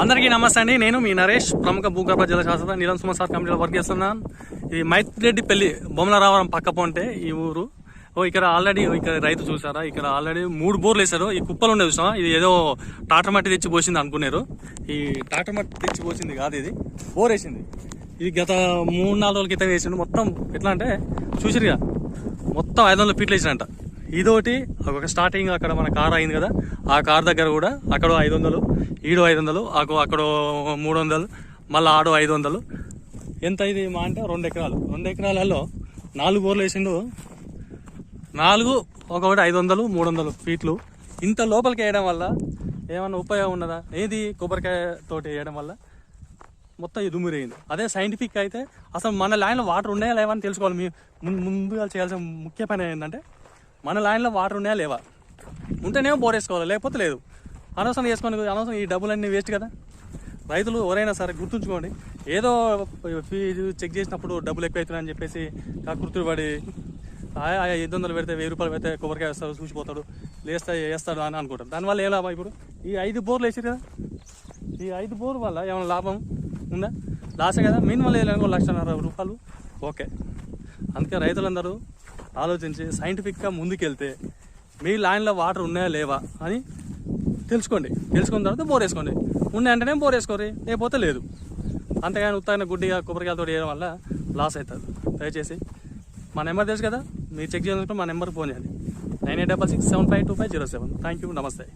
అందరికీ నమస్తే అండి. నేను మీ నరేష్ ప్రముఖ భూగర్భ జల శాస్త్ర నీలం సుమసార్ కంపెనీలో వర్క్ చేస్తున్నాను ఇది మైత్రెడ్డి పెళ్ళి బొమ్మలరావరం పక్క పొంటే ఈ ఊరు. ఓ ఇక్కడ ఆల్రెడీ ఇక్కడ రైతు చూసారా ఇక్కడ ఆల్రెడీ మూడు బోర్లు వేశారు. ఈ కుప్పలు ఉండే చూసావా? ఇది ఏదో టాటా మట్టి తెచ్చి పోసింది అనుకున్నారు. ఈ టాటా మట్టి తెచ్చి పోసింది కాదు ఇది. బోర్ వేసింది. ఇది గత మూడు నాలుగు రోజుల క్రితం వేసిండు. మొత్తం ఎట్లా అంటే చూసిరుగా మొత్తం ఐదు వందల ఫీట్లు వేసినంట ఇదోటి ఒక స్టార్టింగ్ అక్కడ మన కార్ అయింది కదా. ఆ కార్ దగ్గర కూడా అక్కడ ఐదు వందలు ఈడు ఐదు వందలు అక్కడ అక్కడ మూడు వందలు మళ్ళీ ఆడు ఐదు వందలు ఎంత ఇది మా అంటే రెండు ఎకరాలు. రెండు ఎకరాలలో నాలుగు బోర్లు వేసిండు. నాలుగు ఒకటి ఐదు వందలు మూడు వందలు ఫీట్లు. ఇంత లోపలికి వేయడం వల్ల ఏమన్నా ఉపయోగం ఉన్నదా? ఏది కొబ్బరికాయ తోటి వేయడం వల్ల? మొత్తం ఇది దుమ్మిరేయింది అదే సైంటిఫిక్ అయితే అసలు మన లైన్లో వాటర్ ఉన్నాయా లేవని తెలుసుకోవాలి. మీ ముందు ముందుగా చేయాల్సిన ముఖ్య పని ఏంటంటే మన లైన్లో వాటర్ ఉన్నాయా? లేవా? ఉంటేనేమో బోర్ వేసుకోవాలి? లేకపోతే లేదు. అనవసరం వేసుకొని అనవసరం ఈ డబ్బులన్నీ వేస్ట్ కదా. రైతులు ఎవరైనా సరే గుర్తుంచుకోండి. ఏదో ఫీజు చెక్ చేసినప్పుడు డబ్బులు ఎక్కువ అవుతున్నాయని చెప్పేసి కృతులు పడి ఆయా ఆ వందలు పెడితే వెయ్యి రూపాయలు పెడితే కొబ్బరికాయ వేస్తాడు చూసిపోతాడు లేస్తా వేస్తాడు అని అనుకుంటారు. దానివల్ల ఏ లాభం ఇప్పుడు? ఈ ఐదు బోర్లు వేసారు కదా? ఈ ఐదు బోర్ వల్ల ఏమైనా లాభం ఉందా? లాసే కదా? మినిమం వేయాలనుకో లక్షన్నర రూపాయలు. ఓకే. అందుకే రైతులందరూ ఆలోచించి సైంటిఫిక్గా ముందుకెళ్తే మీ లైన్లో వాటర్ ఉన్నాయా లేవా అని తెలుసుకోండి. తెలుసుకున్న తర్వాత బోర్ వేసుకోండి. ఉన్నాయంటేనే బోర్ వేసుకోరు లేకపోతే లేదు. అంతేగాని ఉత్తాగిన గుడ్డిగా కొబ్బరికాయలతో వేయడం వల్ల లాస్ అవుతుంది దయచేసి మా నెంబర్ తెలుసు కదా? మీరు చెక్ చేయాలనుకుంటే మా నెంబర్కి ఫోన్ చేయండి. Nine eight double six seven five two five zero seven. Thank you నమస్తే.